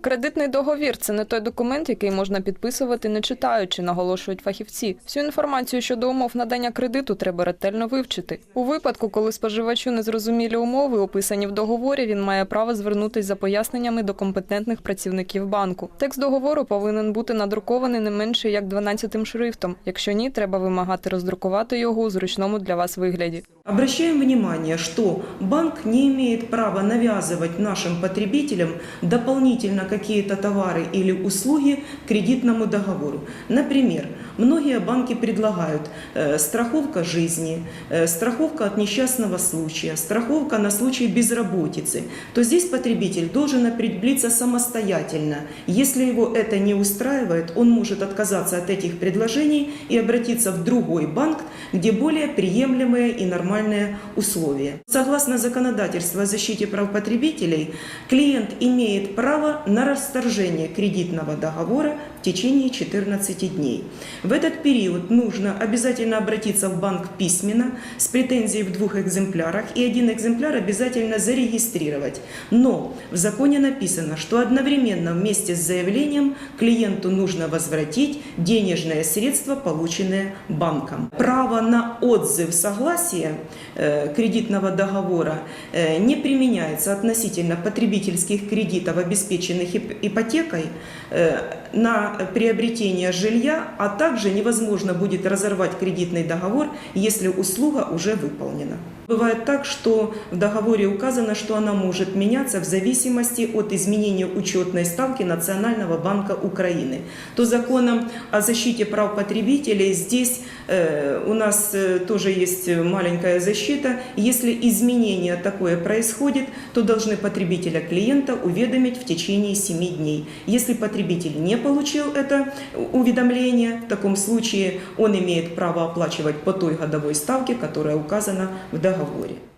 Кредитний договір це не той документ, який можна підписувати, не читаючи, наголошують фахівці. Всю інформацію щодо умов надання кредиту треба ретельно вивчити. У випадку, коли споживачу незрозумілі умови, описані в договорі, він має право звернутися за поясненнями до компетентних працівників банку. Текст договору повинен бути надрукований не менше як 12 шрифтом. Якщо ні, треба вимагати роздрукувати його у зручному для вас вигляді. Обращаем внимание, что банк не имеет права навязывать нашим потребителям дополнительно какие-то товары или услуги к кредитному договору. Например, многие банки предлагают э, страховка жизни, э, страховка от несчастного случая, страховка на случай безработицы. То здесь потребитель должен определиться самостоятельно. Если его это не устраивает, он может отказаться от этих предложений и обратиться в другой банк, где более приемлемые и нормальные условия. Согласно законодательству о защите прав потребителей, клиент имеет право на расторжение кредитного договора в течение 14 дней. В этот период нужно обязательно обратиться в банк письменно с претензией в двух экземплярах и один экземпляр обязательно зарегистрировать. Но в законе написано, что одновременно вместе с заявлением клиенту нужно возвратить денежные средства, полученные банком. Право на отзыв согласия кредитного договора э, не применяется относительно потребительских кредитов, обеспеченных ип- ипотекой, э, на приобретение жилья, а также невозможно будет разорвать кредитный договор, если услуга уже выполнена. Бывает так, что в договоре указано, что она может меняться в зависимости от изменения учетной ставки Национального банка Украины. То законом о защите прав потребителей здесь э, у нас э, тоже есть маленькая защита. Если изменение такое происходит, то должны потребителя клиента уведомить в течение 7 дней. Если потребитель не получил это уведомление, в таком случае он имеет право оплачивать по той годовой ставке, которая указана в договоре. augúria.